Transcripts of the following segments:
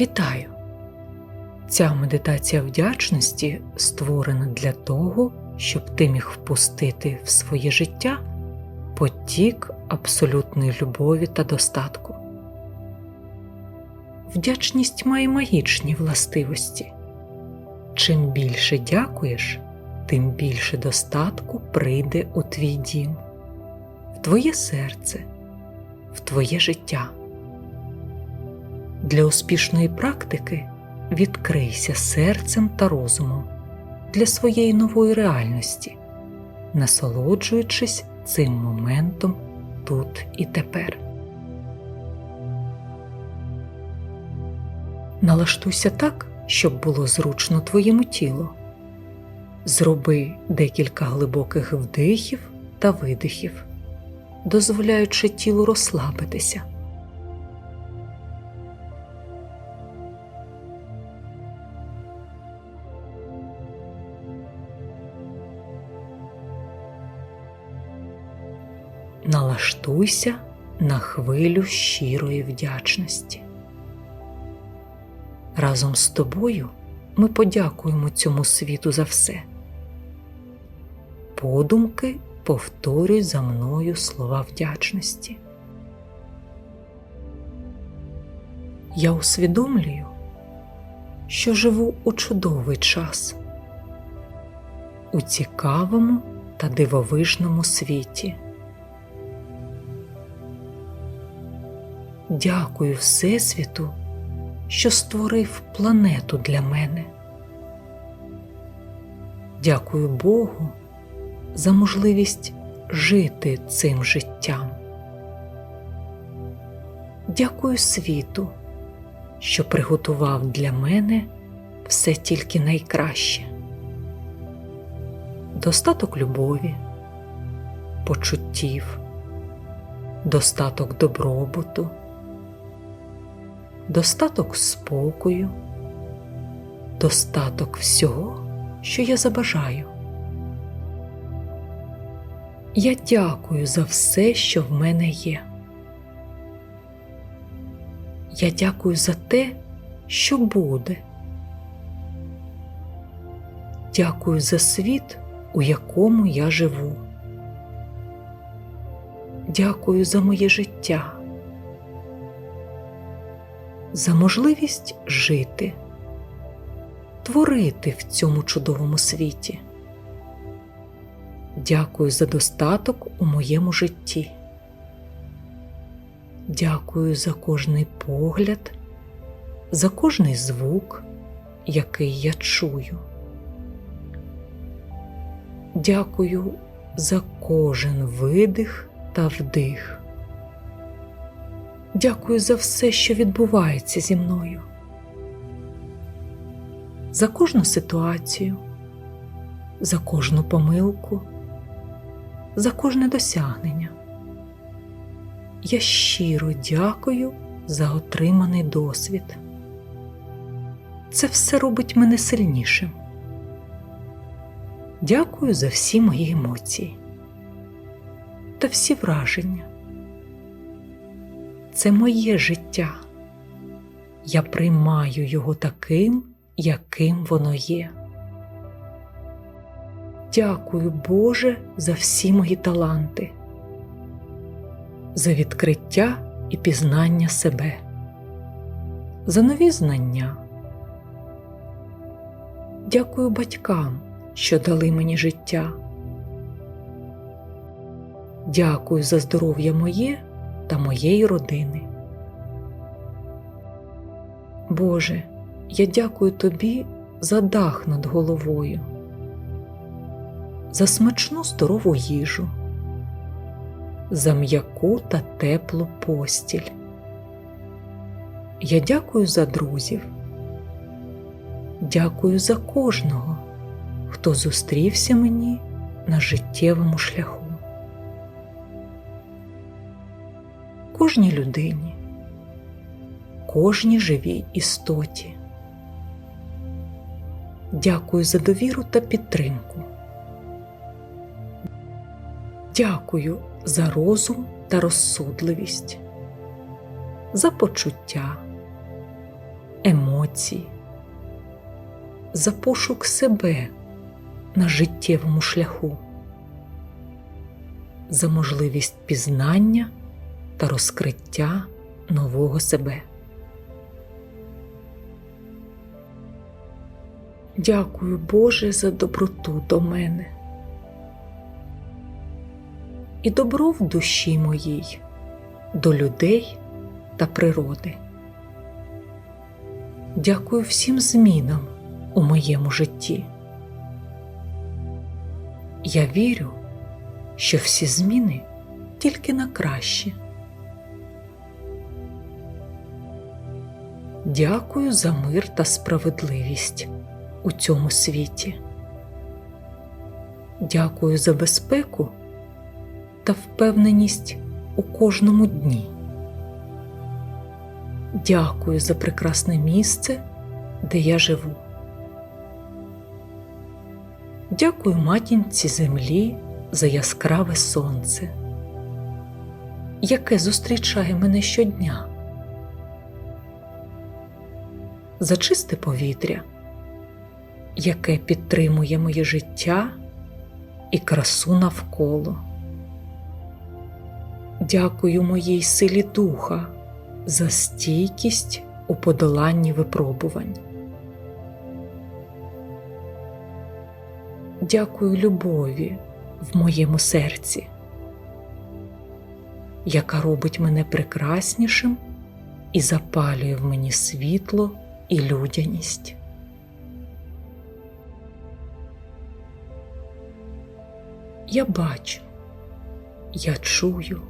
Вітаю! Ця медитація вдячності створена для того, щоб ти міг впустити в своє життя потік абсолютної любові та достатку. Вдячність має магічні властивості. Чим більше дякуєш, тим більше достатку прийде у твій дім, в твоє серце, в твоє життя. Для успішної практики відкрийся серцем та розумом для своєї нової реальності, насолоджуючись цим моментом тут і тепер. Налаштуйся так, щоб було зручно твоєму тілу. Зроби декілька глибоких вдихів та видихів, дозволяючи тілу розслабитися. Налаштуйся на хвилю щирої вдячності. Разом з тобою ми подякуємо цьому світу за все. Подумки повторюй за мною слова вдячності. Я усвідомлюю, що живу у чудовий час, у цікавому та дивовижному світі. Дякую Всесвіту, що створив планету для мене. Дякую Богу за можливість жити цим життям. Дякую світу, що приготував для мене все тільки найкраще. Достаток любові, почуттів, достаток добробуту достаток спокою, достаток всього, що я забажаю. Я дякую за все, що в мене є. Я дякую за те, що буде. Дякую за світ, у якому я живу. Дякую за моє життя за можливість жити, творити в цьому чудовому світі. Дякую за достаток у моєму житті. Дякую за кожний погляд, за кожний звук, який я чую. Дякую за кожен видих та вдих. Дякую за все, що відбувається зі мною, за кожну ситуацію, за кожну помилку, за кожне досягнення. Я щиро дякую за отриманий досвід. Це все робить мене сильнішим. Дякую за всі мої емоції та всі враження це моє життя. Я приймаю його таким, яким воно є. Дякую, Боже, за всі мої таланти, за відкриття і пізнання себе, за нові знання. Дякую батькам, що дали мені життя. Дякую за здоров'я моє та моєї родини. Боже, я дякую Тобі за дах над головою, за смачну здорову їжу, за м'яку та теплу постіль. Я дякую за друзів, дякую за кожного, хто зустрівся мені на життєвому шляху. Кожній людині, кожній живій істоті. Дякую за довіру та підтримку. Дякую за розум та розсудливість, за почуття, емоцій, за пошук себе на життєвому шляху, за можливість пізнання та розкриття нового себе. Дякую, Боже, за доброту до мене і добро в душі моїй, до людей та природи. Дякую всім змінам у моєму житті. Я вірю, що всі зміни тільки на краще. Дякую за мир та справедливість у цьому світі. Дякую за безпеку та впевненість у кожному дні. Дякую за прекрасне місце, де я живу. Дякую матінці землі за яскраве сонце, яке зустрічає мене щодня, за чисте повітря, яке підтримує моє життя і красу навколо. Дякую моїй силі духа за стійкість у подоланні випробувань. Дякую любові в моєму серці, яка робить мене прекраснішим і запалює в мені світло і людяність. Я бачу, я чую,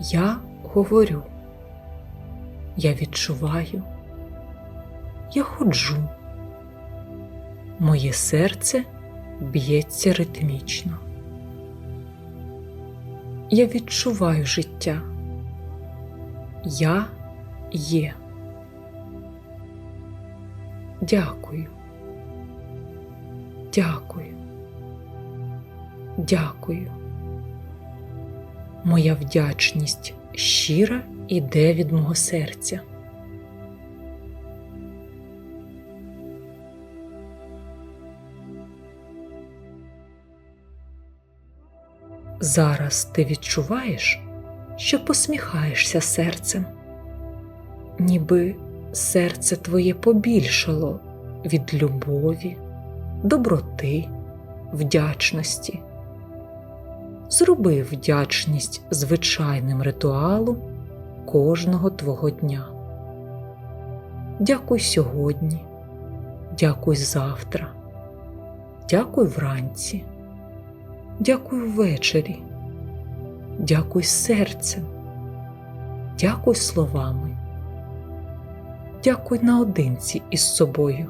я говорю, я відчуваю, я ходжу, моє серце б'ється ритмічно. Я відчуваю життя. Я є. Дякую. Дякую. Дякую. Моя вдячність щира іде від мого серця. Зараз ти відчуваєш, що посміхаєшся серцем, ніби серце твоє побільшало від любові, доброти, вдячності. Зроби вдячність звичайним ритуалом кожного твого дня. Дякуй сьогодні, дякуй завтра, дякуй вранці, дякуй ввечері, дякуй серцем, дякуй словами, дякуй наодинці із собою,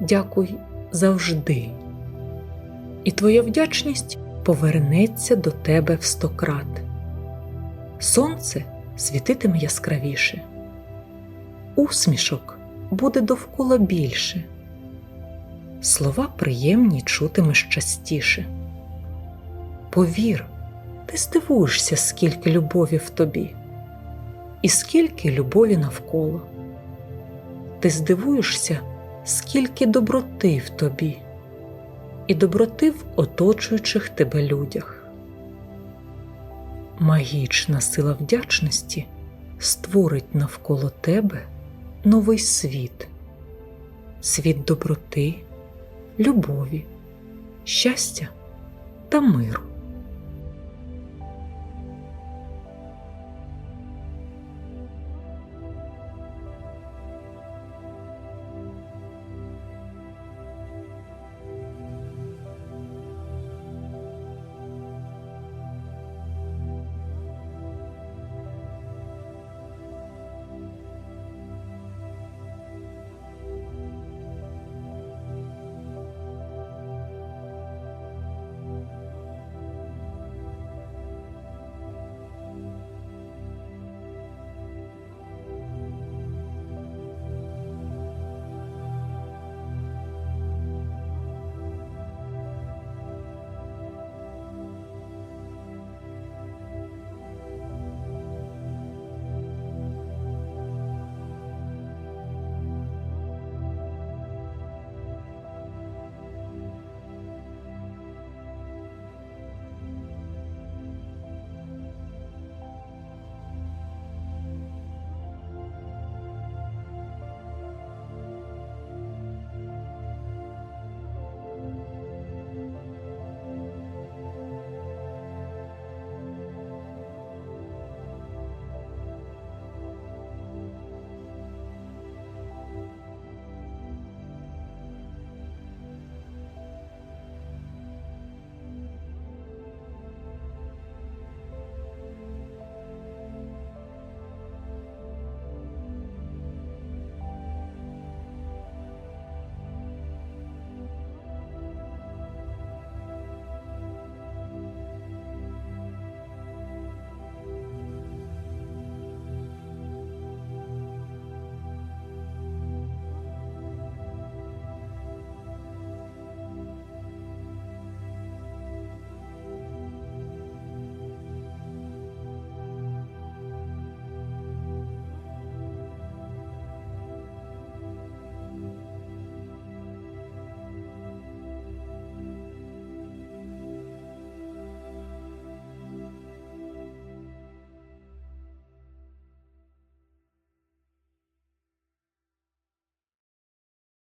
дякуй завжди. І твоя вдячність повернеться до тебе в сто крат. Сонце світитиме яскравіше, усмішок буде довкола більше, слова приємні чутимеш частіше. Повір, ти здивуєшся, скільки любові в тобі, і скільки любові навколо. Ти здивуєшся, скільки доброти в тобі і доброти в оточуючих тебе людях. Магічна сила вдячності створить навколо тебе новий світ, світ доброти, любові, щастя та миру.